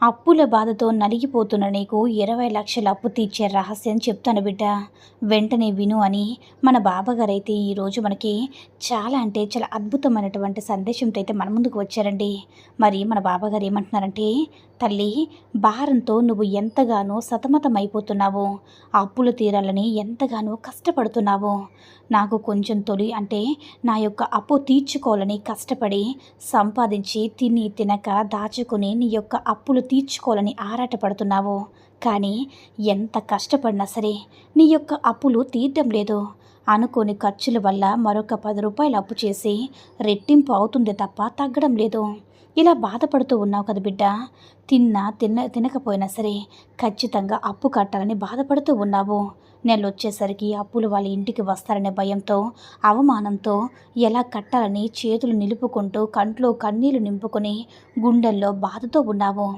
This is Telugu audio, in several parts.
అప్పుల బాధతో నలిగిపోతున్న నీకు ఇరవై లక్షల అప్పు తీర్చే రహస్యం చెప్తాను బిడ్డ. వెంటనే విను అని మన బాబాగారు అయితే ఈరోజు మనకి చాలా అంటే చాలా అద్భుతమైనటువంటి సందేశంతో అయితే మన ముందుకు వచ్చారండి. మరి మన బాబాగారు ఏమంటున్నారంటే తల్లి భారంతో నువ్వు ఎంతగానో సతమతమైపోతున్నావు. అప్పులు తీరాలని ఎంతగానో కష్టపడుతున్నావు. నాకు కొంచెం తొలి అంటే నా యొక్క అప్పు తీర్చుకోవాలని కష్టపడి సంపాదించి తిని తినక దాచుకుని నీ యొక్క అప్పులు తీర్చుకోవాలని ఆరాటపడుతున్నావు. కానీ ఎంత కష్టపడినా సరే నీ యొక్క అప్పులు తీర్చడం లేదు. అనుకోని ఖర్చుల వల్ల మరొక పది రూపాయలు అప్పు చేసి రెట్టింపు అవుతుంది తప్ప తగ్గడం లేదు. ఇలా బాధపడుతూ ఉన్నావు కదా బిడ్డ. తిన్నా తిన్న తినకపోయినా సరే ఖచ్చితంగా అప్పు కట్టాలని బాధపడుతూ ఉన్నావు. నెల వచ్చేసరికి అప్పులు వాళ్ళ ఇంటికి వస్తారనే భయంతో అవమానంతో ఎలా కట్టాలని చేతులు నిలుపుకుంటూ కంట్లో కన్నీళ్ళు నింపుకొని గుండెల్లో బాధతో ఉన్నావు.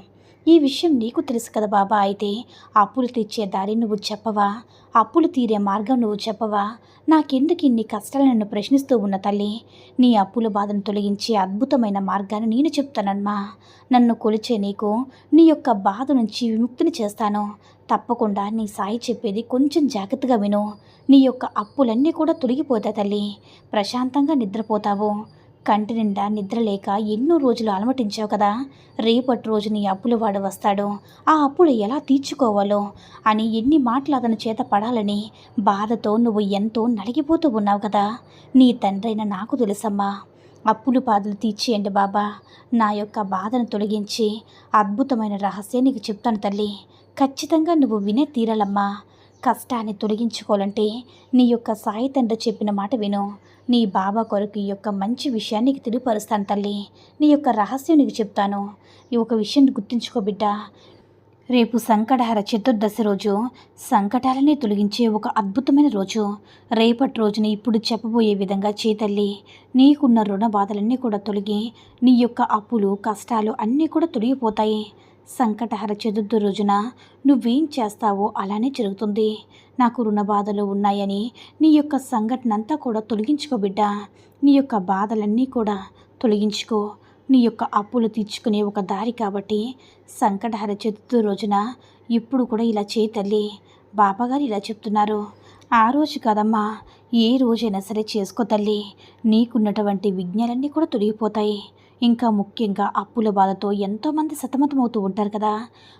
ఈ విషయం నీకు తెలుసు కదా బాబా. అయితే అప్పులు తీర్చే దారి నువ్వు చెప్పవా? అప్పులు తీరే మార్గం నువ్వు చెప్పవా? నాకెందుకు ఇన్ని కష్టాలు నన్ను ప్రశ్నిస్తూ ఉన్న తల్లి? నీ అప్పుల బాధను తొలగించే అద్భుతమైన మార్గాన్ని నేను చెప్తానమ్మా. నన్ను కొలిచే నీకు నీ యొక్క బాధ నుంచి విముక్తిని చేస్తాను. తప్పకుండా నీ సాయి చెప్పేది కొంచెం జాగ్రత్తగా విను. నీ యొక్క అప్పులన్నీ కూడా తొలగిపోతాయి తల్లి. ప్రశాంతంగా నిద్రపోతావు. కంటి నిండా నిద్రలేక ఎన్నో రోజులు అలమటించావు కదా. రేపటి రోజు నీ అప్పుల వాడు వస్తాడు. ఆ అప్పులు ఎలా తీర్చుకోవాలో అని ఎన్ని మాటలు అతని చేత పడాలని బాధతో నువ్వు ఎంతో నలిగిపోతూ ఉన్నావు కదా. నీ తండ్రైన నాకు తెలుసమ్మా. అప్పులు బాధలు తీర్చేయండి బాబా. నా యొక్క బాధను తొలగించి అద్భుతమైన రహస్యం నీకు చెప్తాను తల్లి. ఖచ్చితంగా నువ్వు వినే తీరాలమ్మా. కష్టాన్ని తొలగించుకోవాలంటే నీ యొక్క సాయి తండ్రి చెప్పిన మాట విను. నీ బాబా కొరకు ఈ యొక్క మంచి విషయాన్ని నీకు తెలియపరుస్తాను తల్లి. నీ యొక్క రహస్యం నీకు చెప్తాను. ఈ ఒక విషయం గుర్తుంచుకో బిడ్డ. రేపు సంకటహర చతుర్దశి రోజు సంకటాలని తొలగించే ఒక అద్భుతమైన రోజు. రేపటి రోజున ఇప్పుడు చెప్పబోయే విధంగా చేతల్లి నీకున్న రుణ బాధలన్నీ కూడా తొలగి నీ యొక్క అప్పులు కష్టాలు అన్నీ కూడా తొలగిపోతాయి. సంకటహర చతుర్థి రోజున నువ్వేం చేస్తావో అలానే జరుగుతుంది. నాకు రుణ బాధలు ఉన్నాయని నీ యొక్క సంఘటన అంతా కూడా తొలగించుకో బిడ్డ. నీ యొక్క బాధలన్నీ కూడా తొలగించుకో. నీ యొక్క అప్పులు తీర్చుకునే ఒక దారి కాబట్టి సంకటహర చతుర్థి రోజున ఇప్పుడు కూడా ఇలా చేయి తల్లి. బాబాగారు ఇలా చెప్తున్నారు. ఆ రోజు కదమ్మా ఏ రోజైనా సరే చేసుకో తల్లి. నీకున్నటువంటి విజ్ఞాలన్నీ కూడా తొలగిపోతాయి. ఇంకా ముఖ్యంగా అప్పుల బాధతో ఎంతోమంది సతమతమవుతూ ఉంటారు కదా.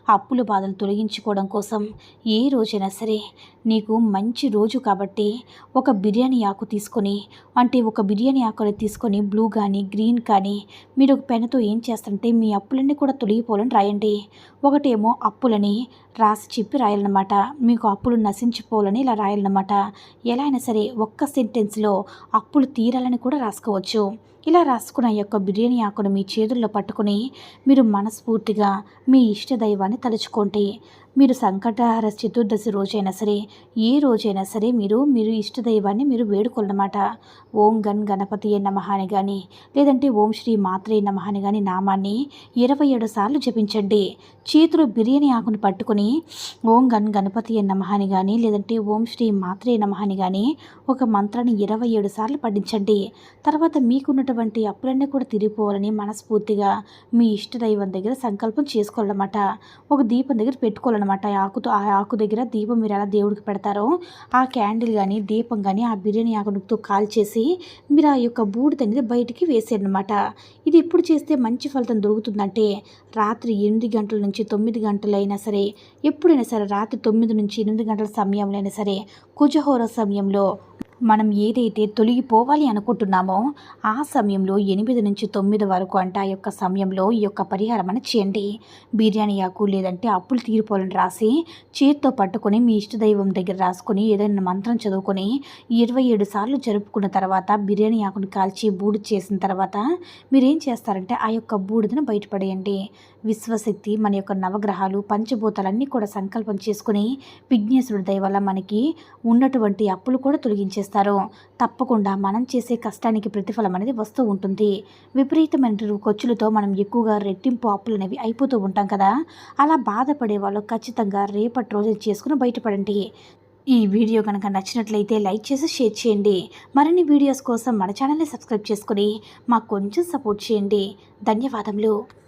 అప్పుల బాధలు తొలగించుకోవడం కోసం ఏ రోజైనా సరే నీకు మంచి రోజు కాబట్టి ఒక బిర్యానీ ఆకు తీసుకొని అంటే ఒక బిర్యానీ ఆకుని తీసుకొని బ్లూ కానీ గ్రీన్ కానీ మీరు ఒక పెన్నుతో ఏం చేస్తారంటే మీ అప్పులన్నీ కూడా తొలగిపోవాలని రాయండి. ఒకటేమో అప్పులని రాసి చెప్పి రాయాలన్నమాట. మీకు అప్పులు నశించిపోవాలని ఇలా రాయాలన్నమాట. ఎలా అయినా సరే ఒక్క సెంటెన్స్లో అప్పులు తీరాలని కూడా రాసుకోవచ్చు. ఇలా రాసుకున్న యొక్క బిర్యానీ ఆకును మీ చేతుల్లో పట్టుకుని మీరు మనస్ఫూర్తిగా మీ ఇష్ట దైవాన్ని తలుచుకోండి. మీరు సంకటహార చతుర్దశి రోజైనా సరే ఏ రోజైనా సరే మీరు మీరు ఇష్టదైవాన్ని మీరు వేడుకోవాలన్నమాట ఓం గన్ గణపతి నమః అని కానీ లేదంటే ఓం శ్రీ మాత్రే నమః అని కానీ నామాన్ని ఇరవై ఏడు సార్లు జపించండి. చేతిలో బిర్యానీ ఆకును పట్టుకొని ఓం గన్ గణపతి నమః అని కానీ లేదంటే ఓం శ్రీ మాత్రే నమః అని కానీ ఒక మంత్రాన్ని ఇరవై ఏడు సార్లు పఠించండి. తర్వాత మీకున్నటువంటి అప్పులన్నీ కూడా తిరిగిపోవాలని మనస్ఫూర్తిగా మీ ఇష్టదైవం దగ్గర సంకల్పం చేసుకోవాలన్నమాట. ఒక దీపం దగ్గర పెట్టుకోవాలి అనమాట ఆ ఆకుతో ఆ ఆకు దగ్గర దీపం మీరు ఎలా దేవుడికి పెడతారో. ఆ క్యాండిల్ కానీ దీపం కానీ ఆ బిర్యానీ ఆకుతో కాల్చేసి మీరు ఆ యొక్క బూడిద అనేది బయటికి వేసారనమాట ఇది ఎప్పుడు చేస్తే మంచి ఫలితం దొరుకుతుందంటే రాత్రి ఎనిమిది గంటల నుంచి తొమ్మిది గంటలైనా సరే ఎప్పుడైనా సరే రాత్రి తొమ్మిది నుంచి ఎనిమిది గంటల సమయంలో అయినా సరే కుజహోర సమయంలో మనం ఏదైతే తొలగిపోవాలి అనుకుంటున్నామో ఆ సమయంలో ఎనిమిది నుంచి తొమ్మిది వరకు అంటే ఆ యొక్క సమయంలో ఈ యొక్క పరిహారం అని చేయండి. బిర్యానీ ఆకు లేదంటే అప్పులు తీరిపోవాలని రాసి చేతితో పట్టుకొని మీ ఇష్టదైవం దగ్గర రాసుకొని ఏదైనా మంత్రం చదువుకొని ఇరవై ఏడు సార్లు జరుపుకున్న తర్వాత బిర్యానీ ఆకును కాల్చి బూడిద చేసిన తర్వాత మీరేం చేస్తారంటే ఆ యొక్క బూడిదను బయటపడేయండి. విశ్వశక్తి మన యొక్క నవగ్రహాలు పంచభూతాలన్నీ కూడా సంకల్పం చేసుకుని విఘ్నేశ్వరుడి దయ వల్ల మనకి ఉన్నటువంటి అప్పులు కూడా తొలగించేస్తారు తప్పకుండా మనం చేసే కష్టానికి ప్రతిఫలం అనేది వస్తూ ఉంటుంది. విపరీతమైన ఖర్చులతో మనం ఎక్కువగా రెట్టింపు అప్పులు అనేవి అయిపోతూ ఉంటాం కదా? అలా బాధపడే వాళ్ళు ఖచ్చితంగా రేపటి రోజు చేసుకుని బయటపడండి. ఈ వీడియో కనుక నచ్చినట్లయితే లైక్ చేసి షేర్ చేయండి. మరిన్ని వీడియోస్ కోసం మన ఛానల్ని సబ్స్క్రైబ్ చేసుకుని మాకు కొంచెం సపోర్ట్ చేయండి. ధన్యవాదములు.